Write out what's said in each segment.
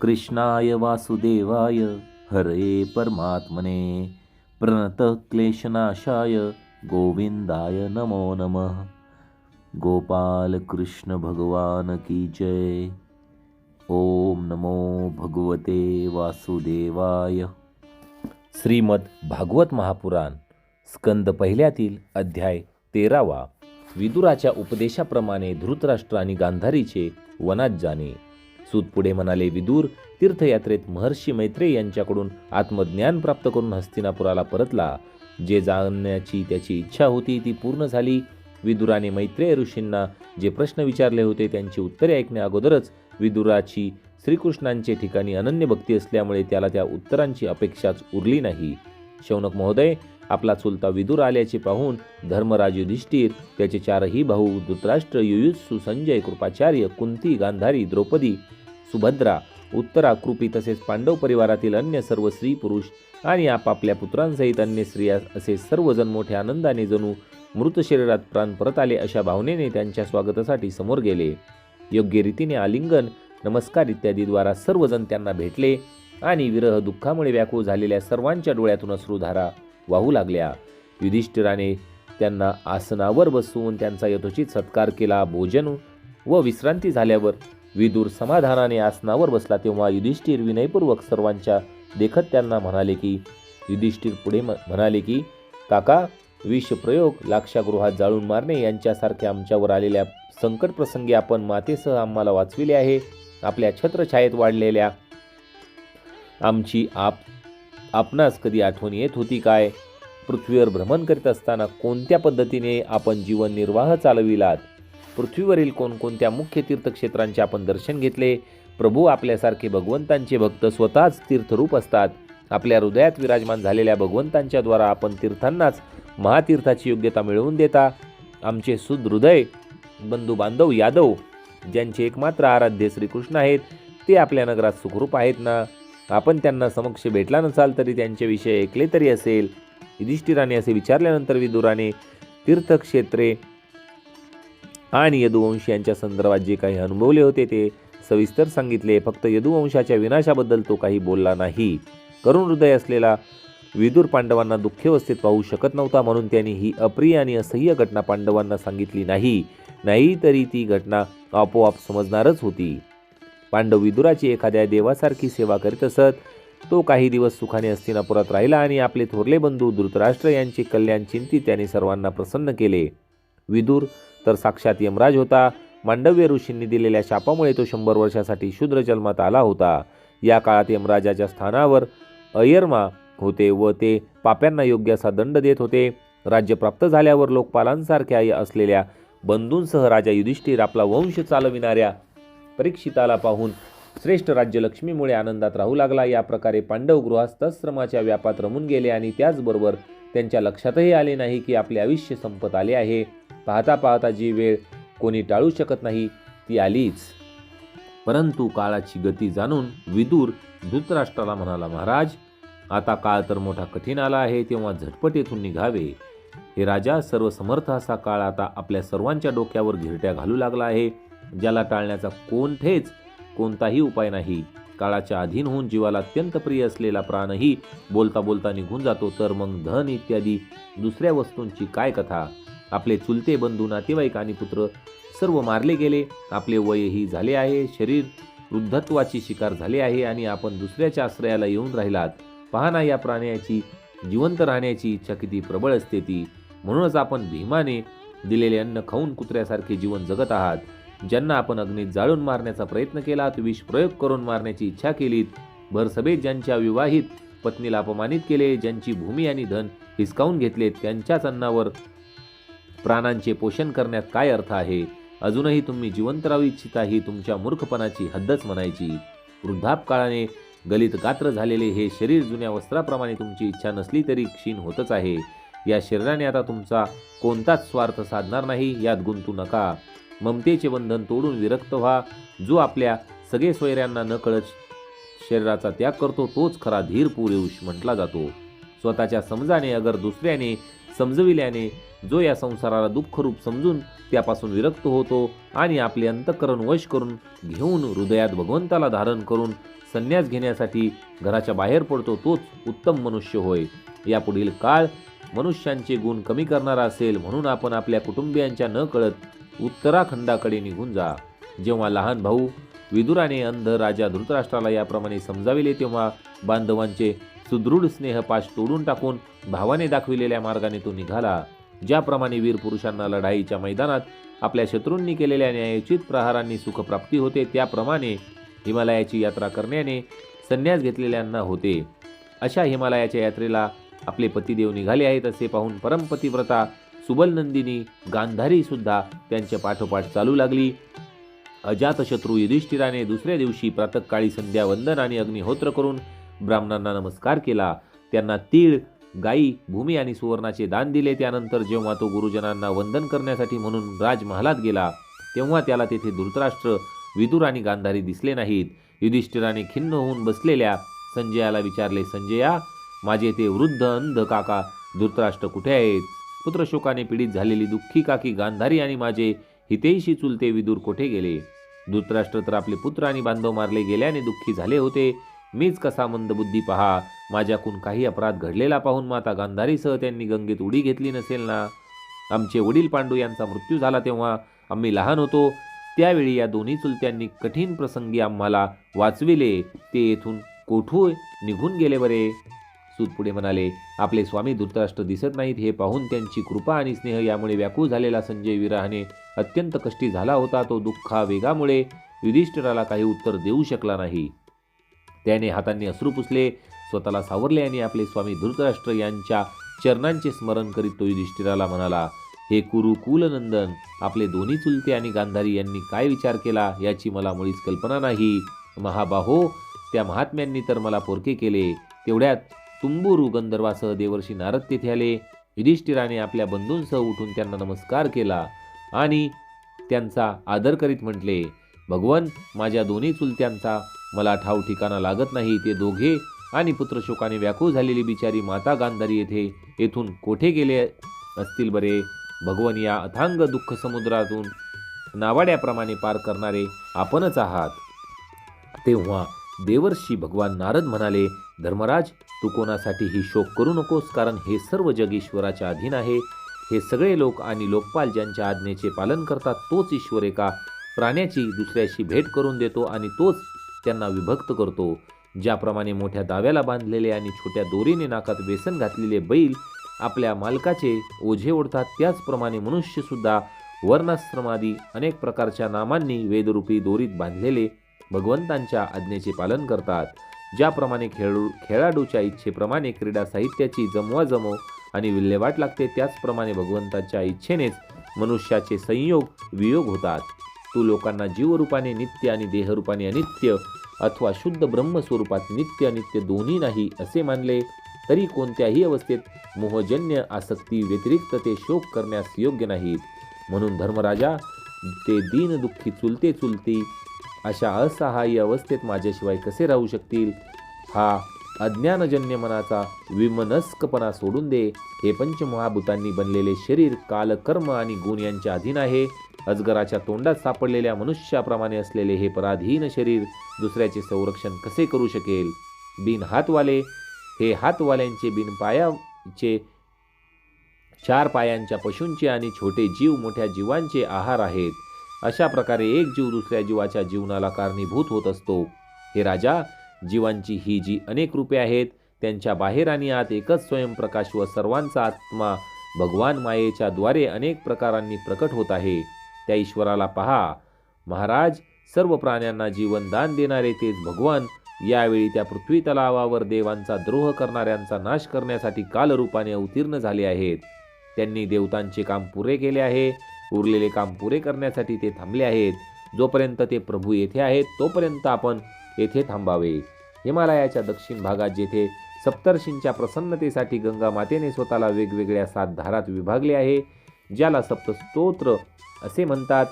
कृष्णाय वासुदेवाय हरे परमात्मने. प्रणत क्लेशनाशाय गोविंदाय नमो नमः. गोपाल कृष्ण भगवान की जय. ओम नमो भगवते वासुदेवाय. श्रीमद भागवत महापुराण स्कंद पहिल्यातील अध्याय तेरावा. विदुराच्या उपदेशाप्रमाणे धृतराष्ट्र आणि गांधारीचे वनात जाणे. सूत पुढे म्हणाले विदूर तीर्थयात्रेत महर्षी मैत्रेय यांच्याकडून आत्मज्ञान प्राप्त करून हस्तिनापुराला परतला. जे जाणण्याची त्याची इच्छा होती ती पूर्ण झाली. विदुराने मैत्रेय ऋषींना जे प्रश्न विचारले होते त्यांची उत्तरे ऐकण्या अगोदरच विदुराची श्रीकृष्णांचे ठिकाणी अनन्य भक्ती असल्यामुळे त्याला त्या उत्तरांची अपेक्षाच उरली नाही. शौनक महोदय आपला चुलता विदुर आल्याचे पाहून धर्मराज युधिष्ठिर त्याचे चारही भाऊ धृतराष्ट्र युयुत्सु संजय कृपाचार्य कुंती गांधारी द्रौपदी सुभद्रा उत्तराकृपी तसेच पांडव परिवारातील अन्य सर्व स्त्री पुरुष आणि आपापल्या पुत्रांसहित अन्य स्त्रिया असे सर्वजण मोठ्या आनंदाने जणू मृत शरीरात प्राण परत आले अशा भावनेने त्यांच्या स्वागतासाठी समोर गेले. योग्य रीतीने आलिंगन नमस्कार इत्यादीद्वारा सर्वजण त्यांना भेटले आणि विरह दुःखामुळे व्याकुळ झालेल्या सर्वांच्या डोळ्यातून अश्रुधारा वाहू लागल्या. युधिष्ठिराने त्यांना आसनावर बसवून त्यांचा यथोचित सत्कार केला. भोजन व विश्रांती झाल्यावर विदूर समाधानाने आसनावर बसला तेव्हा युधिष्ठिर विनयपूर्वक सर्वांच्या देखत त्यांना म्हणाले की युधिष्ठिर पुढे म- म्हणाले की काका विषप्रयोग लाक्षागृहात जाळून मारणे यांच्यासारख्या आमच्यावर आलेल्या संकट प्रसंगी आपण मातेसह आम्हाला वाचविले आहे. आपल्या छत्रछायेत वाढलेल्या आमची आप आपणास कधी आठवण येत होती काय? पृथ्वीवर भ्रमण करीत असताना कोणत्या पद्धतीने आपण जीवन निर्वाह चालविलात? पृथ्वीवरील कोणकोणत्या मुख्य तीर्थक्षेत्रांचे आपण दर्शन घेतले? प्रभू आपल्यासारखे भगवंतांचे भक्त स्वतःच तीर्थरूप असतात. आपल्या हृदयात विराजमान झालेल्या भगवंतांच्या द्वारा आपण तीर्थांनाच महातीर्थाची योग्यता मिळवून देता. आमचे सुदृदय बंधू बांधव यादव ज्यांचे एकमात्र आराध्य श्रीकृष्ण आहेत ते आपल्या नगरात सुखरूप आहेत ना? आपण त्यांना समक्ष भेटला नसाल तरी त्यांच्याविषयी ऐकले तरी असेल. युधिष्ठिराने असे विचारल्यानंतर विदुराने तीर्थक्षेत्रे आणि यदुवंश यांच्या संदर्भात जे काही अनुभवले होते ते सविस्तर सांगितले. फक्त यदुवंशाच्या विनाशाबद्दल तो काही बोलला नाही. करुण हृदय असलेला विदुर पांडवांना दुःखावस्थेत पाहू शकत नव्हता म्हणून त्यांनी ही अप्रिय आणि असह्य घटना पांडवांना सांगितली नाही. नाही तरी ती घटना आपोआप समजणारच होती. पांडव विदुराची एखाद्या देवासारखी सेवा करीत असत तो काही दिवस सुखाने हस्तिनापुरात राहिला आणि आपले थोरले बंधू धृतराष्ट्र यांचे कल्याण चिंती त्याने सर्वांना प्रसन्न केले. विदुर. तर साक्षात यमराज होता. मांडव्य ऋषींनी दिलेल्या शापामुळे तो शंभर वर्षासाठी शूद्र जन्मात आला होता. या काळात यमराजाच्या स्थानावर अयर्मा होते व ते पाप्यांना योग्य असा दंड देत होते. राज्य प्राप्त झाल्यावर लोकपालांसारख्या असलेल्या बंधूंसह राजा युधिष्ठिर आपला वंश चालविणाऱ्या परीक्षिताला पाहून श्रेष्ठ राज्य लक्ष्मीमुळे आनंदात राहू लागला. या प्रकारे पांडव गृहस्थाश्रमाच्या व्यापात रमून गेले आणि त्याचबरोबर त्यांच्या लक्षातही आले नाही की आपले आयुष्य संपत आले आहे. पाहता पाहता जी वेळ कोणी टाळू शकत नाही ती आलीच. परंतु काळाची गती जाणून विदूर धृतराष्ट्राला म्हणाला महाराज आता काळ तर मोठा कठीण आला आहे तेव्हा झटपट येथून निघावे. हे राजा सर्वसमर्थ असा काळ आता आपल्या सर्वांच्या डोक्यावर घिरट्या घालू लागला आहे ज्याला टाळण्याचा कोणतेच कोणताही उपाय नाही. काळाच्या अधीन होऊन जीवाला अत्यंत प्रिय असलेला प्राणही बोलता बोलता निघून जातो तर मग धन इत्यादी दुसऱ्या वस्तूंची काय कथा? आपले चुलते बंधू नातेवाईक आणि पुत्र सर्व मारले गेले. आपले वयही झाले आहे. शरीर वृद्धत्वाची शिकार झाले आहे आणि आपण दुसऱ्याच्या आश्रयाला येऊन राहिलात. पाहना या प्राण्याची जिवंत राहण्याची इच्छा किती प्रबळ असते ती. म्हणूनच आपण भीमाने दिलेले अन्न खाऊन कुत्र्यासारखे जीवन जगत आहात. ज्यांना आपण अग्नीत जाळून मारण्याचा प्रयत्न केलात विष प्रयोग करून मारण्याची इच्छा केलीत. भरसभेत ज्यांच्या विवाहित पत्नीला अपमानित केले ज्यांची भूमी आणि धन हिसकावून घेतले त्यांच्याच अन्नावर प्राणांचे पोषण करण्यात काय अर्थ आहे? अजूनही तुम्ही जिवंत राहू इच्छिता ही तुमच्या मूर्खपणाची हद्दच म्हणायची. वृद्धापकाळाने गलित गात्र झालेले हे शरीर जुन्या वस्त्राप्रमाणे तुमची इच्छा नसली तरी क्षीण होतच आहे. या शरीराने आता तुमचा कोणताच स्वार्थ साधणार नाही यात गुंतू नका. ममतेचे बंधन तोडून विरक्त व्हा. जो आपल्या सगळे स्वैऱ्यांना न कळत शरीराचा त्याग करतो तोच खरा धीर पुरुष म्हटला जातो. स्वतःच्या समजाने अगर दुसऱ्याने समजविल्याने जो या संसाराला दुःखरूप समजून त्यापासून विरक्त होतो आणि आपले अंतःकरण वश करून घेऊन हृदयात भगवंताला धारण करून संन्यास घेण्यासाठी घराच्या बाहेर पडतो तोच उत्तम मनुष्य होय. यापुढील काळ मनुष्यांचे गुण कमी करणारा असेल म्हणून आपण आपल्या कुटुंबियांच्या न कळत उत्तराखंडाकडे निघून जा. जेव्हा लहान भाऊ विदुराने अंध राजा धृतराष्ट्राला याप्रमाणे समजाविले तेव्हा बांधवांचे सुदृढ स्नेहपाश तोडून टाकून भावाने दाखविलेल्या मार्गाने तो निघाला. ज्याप्रमाणे वीर पुरुषांना लढाईच्या मैदानात आपल्या शत्रूंनी केलेल्या न्यायोचित प्रहारांनी सुखप्राप्ती होते त्याप्रमाणे हिमालयाची यात्रा करण्याने संन्यास घेतलेल्यांना होते. अशा हिमालयाच्या यात्रेला आपले पतिदेव निघाले आहेत असे पाहून परमपतिव्रता सुबलनंदिनी गांधारीसुद्धा त्यांच्या पाठोपाठ चालू लागली. अजातशत्रू युधिष्ठिराने दुसऱ्या दिवशी प्रातःकाळी संध्या वंदन आणि अग्निहोत्र करून ब्राह्मणांना नमस्कार केला. त्यांना तीळ गायी भूमी आणि सुवर्णाचे दान दिले. त्यानंतर जेव्हा तो गुरुजनांना वंदन करण्यासाठी म्हणून राजमहालात गेला तेव्हा त्याला तेथे धृतराष्ट्र विदुर आणि गांधारी दिसले नाहीत. युधिष्ठिराने खिन्न होऊन बसलेल्या संजयाला विचारले संजया माझे ते वृद्ध अंध काका धृतराष्ट्र कुठे आहेत? पुत्रशोकाने पीडित झालेली दुःखी काकी गांधारी आणि माझे हितेशी चुलते विदूर कोठे गेले? धृतराष्ट्र तर आपले पुत्र आणि बांधव मारले गेल्याने दुःखी झाले होते. मीच कसा मंदबुद्धी पहा? माझ्याकून काही अपराध घडलेला पाहून माता गांधारीसह त्यांनी गंगेत उडी घेतली नसेल ना? आमचे वडील पांडू यांचा मृत्यू झाला तेव्हा आम्ही लहान होतो. त्यावेळी या दोन्ही चुलत्यांनी कठीण प्रसंगी आम्हाला वाचविले. ते येथून कोठू निघून गेले बरे? सूत पुढे म्हणाले आपले स्वामी धृतराष्ट्र दिसत नाहीत हे पाहून त्यांची कृपा आणि स्नेह यामुळे व्याकुळ झालेला संजय विरहाने अत्यंत कष्टी झाला होता. तो दुःखा वेगामुळे युधिष्ठिराला काही उत्तर देऊ शकला नाही. त्याने हातांनी अश्रू पुसले. स्वतःला सावरले आणि आपले स्वामी धृतराष्ट्र यांच्या चरणांचे स्मरण करीत तो युधिष्ठिराला म्हणाला हे कुरु कुलनंदन आपले दोन्ही चुलते आणि गांधारी यांनी काय विचार केला याची मला मुळीच कल्पना नाही. महाबाहो त्या महात्म्यांनी तर मला पोरके केले. तेवढ्यात तुंबुरू गंधर्वासह देवर्षी नारद तेथे आले. युधिष्ठिराने आपल्या बंधूंसह उठून त्यांना नमस्कार केला आणि त्यांचा आदर करीत म्हटले भगवन माझ्या दोन्ही चुलत्यांचा मला ठाव ठिकाणा लागत नाही. ते दोघे आणि पुत्रशोकाने व्याकुळ झालेली बिचारी माता गांधारी येथे येथून कोठे गेले असतील बरे? भगवन या अथांग दुःख समुद्रातून नावाड्याप्रमाणे पार करणारे आपणच आहात. तेव्हा देवर्षी भगवान नारद म्हणाले धर्मराज तू कोणासाठीही शोक करू नकोस कारण हे सर्व जग ईश्वराच्या अधीन आहे. हे सगळे लोक आणि लोकपाल ज्यांच्या आज्ञेचे पालन करतात तोच ईश्वर एका प्राण्याची दुसऱ्याशी भेट करून देतो आणि तोच त्यांना विभक्त करतो. ज्याप्रमाणे मोठ्या दाव्याला बांधलेले आणि छोट्या दोरीने नाकात व्यसन घातलेले बैल आपल्या मालकाचे ओझे ओढतात. त्याचप्रमाणे मनुष्यसुद्धा वर्णाश्रमादी अनेक प्रकारच्या नामांनी वेदरूपी दोरीत बांधलेले भगवंतांच्या आज्ञेचे पालन करतात. ज्याप्रमाणे खेळाडू खेळाडूच्या इच्छेप्रमाणे क्रीडा साहित्याची जमवाजमव आणि विल्हेवाट लागते त्याचप्रमाणे भगवंताच्या इच्छेनेच मनुष्याचे संयोग वियोग होतात. तू लोकांना जीवरूपाने नित्य आणि देहरूपाने अनित्य अथवा शुद्ध ब्रह्मस्वरूपात नित्य अनित्य दोन्ही नाही असे मानले तरी कोणत्याही अवस्थेत मोहजन्य आसक्ती व्यतिरिक्त ते शोक करण्यास योग्य नाहीत. म्हणून धर्मराजा ते दीन दुःखी चुलते चुलती अशा असहाय्य अवस्थेत माझ्याशिवाय कसे राहू शकतील? हा अज्ञानजन्य मनाचा विमनस्कपणा सोडून दे. हे पंचमहाभूतांनी बनलेले शरीर कालकर्म आणि गुण यांच्या अधीन आहे. अजगराच्या तोंडात सापडलेल्या मनुष्याप्रमाणे असलेले हे पराधीन शरीर दुसऱ्याचे संरक्षण कसे करू शकेल? बिन हातवाले? हे हातवाल्यांचे बिन पायाचे चार पायांच्या पशूंचे आणि छोटे जीव मोठ्या जीवांचे आहार आहेत. अशा प्रकारे एक जीव दुसऱ्या जीवाच्या जीवनाला कारणीभूत होत असतो. हे राजा जीवांची ही जी अनेक रूपे आहेत त्यांच्या बाहेर आणि आत एकच स्वयंप्रकाश व सर्वांचा आत्मा भगवान मायेच्या द्वारे अनेक प्रकारांनी प्रकट होत आहे. त्या ईश्वराला पहा. महाराज सर्व प्राण्यांना जीवनदान देणारे तेच भगवान. यावेळी त्या पृथ्वी तलावावर देवांचा द्रोह करणाऱ्यांचा नाश करण्यासाठी कालरूपाने अवतीर्ण झाले आहेत. त्यांनी देवतांचे काम पुरे केले आहे. उरलेले काम पुरे करण्यासाठी ते थांबले आहेत. जोपर्यंत ते प्रभू येथे आहेत तोपर्यंत आपण येथे थांबावे. हिमालयाच्या दक्षिण भागात जेथे सप्तर्षींच्या प्रसन्नतेसाठी गंगा मातेने स्वतःला वेगवेगळ्या सात धारात विभागले आहे ज्याला सप्तस्तोत्र असे म्हणतात.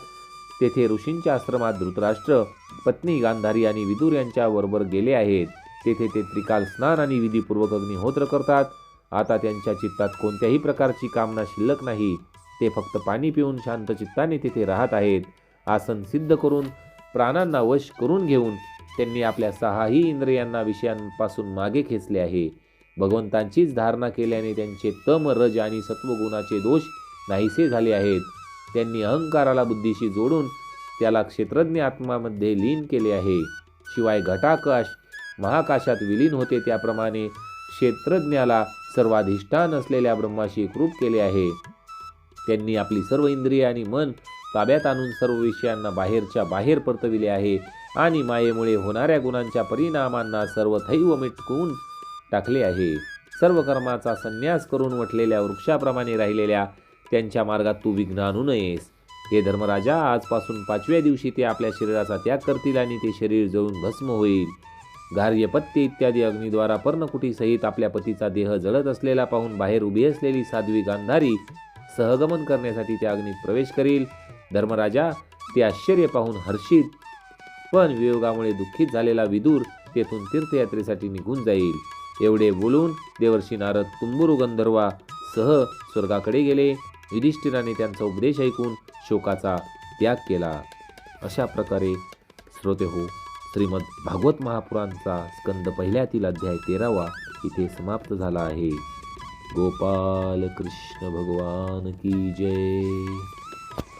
तेथे ऋषींच्या आश्रमात धृतराष्ट्र पत्नी गांधारी आणि विदुर यांच्या बरोबर गेले आहेत. तेथे ते त्रिकाल स्नान आणि विधीपूर्वक अग्निहोत्र करतात. आता त्यांच्या चित्तात कोणत्याही प्रकारची कामना शिल्लक नाही. ते फक्त पाणी पिऊन शांत चित्ताने तेथे राहत आहेत. आसन सिद्ध करून प्राणांना वश करून घेऊन त्यांनी आपल्या सहाही इंद्रियांना विषयांपासून मागे खेचले आहे. भगवंतांचीच धारणा केल्याने त्यांचे तम रज आणि सत्वगुणाचे दोष नाहीसे झाले आहेत. त्यांनी अहंकाराला बुद्धीशी जोडून त्याला क्षेत्रज्ञ आत्मामध्ये लीन केले आहे. शिवाय घटाकाश महाकाशात विलीन होते त्याप्रमाणे क्षेत्रज्ञाला सर्वाधिष्ठान असलेल्या ब्रह्माशी एकरूप केले आहे. त्यांनी आपली सर्व इंद्रिय आणि मन ताब्यात आणून सर्व विषयांना बाहेरच्या बाहेर परतविले आहे आणि मायेमुळे होणाऱ्या गुणांच्या परिणामांना सर्वथैव मिटकून टाकले आहे. सर्व कर्माचा संन्यास करून वठलेल्या वृक्षाप्रमाणे राहिलेल्या त्यांच्या मार्गात तू विघ्न आणू नयेस. हे धर्मराजा आजपासून पाचव्या दिवशी ते आपल्या शरीराचा त्याग करतील आणि ते शरीर जळून भस्म होईल. गार्यपत्य इत्यादी अग्निद्वारा पर्णकुटीसहित आपल्या पतीचा देह जळत असलेला पाहून बाहेर उभी असलेली साध्वी गांधारी सहगमन करण्यासाठी त्या अग्नीत प्रवेश करील. धर्मराजा ते आश्चर्य पाहून हर्षित पण वियोगामुळे दुःखित झालेला विदूर तेथून तीर्थयात्रेसाठी निघून जाईल. एवढे बोलून देवर्षी नारद तुंबुरु गंधर्वा सह स्वर्गाकडे गेले. युधिष्ठिराने त्यांचा उपदेश ऐकून शोकाचा त्याग केला. अशा प्रकारे श्रोते हो श्रीमद भागवत महापुराणचा स्कंद पहिल्यातील अध्याय तेरावा इथे समाप्त झाला आहे. गोपाल कृष्ण भगवान की जय.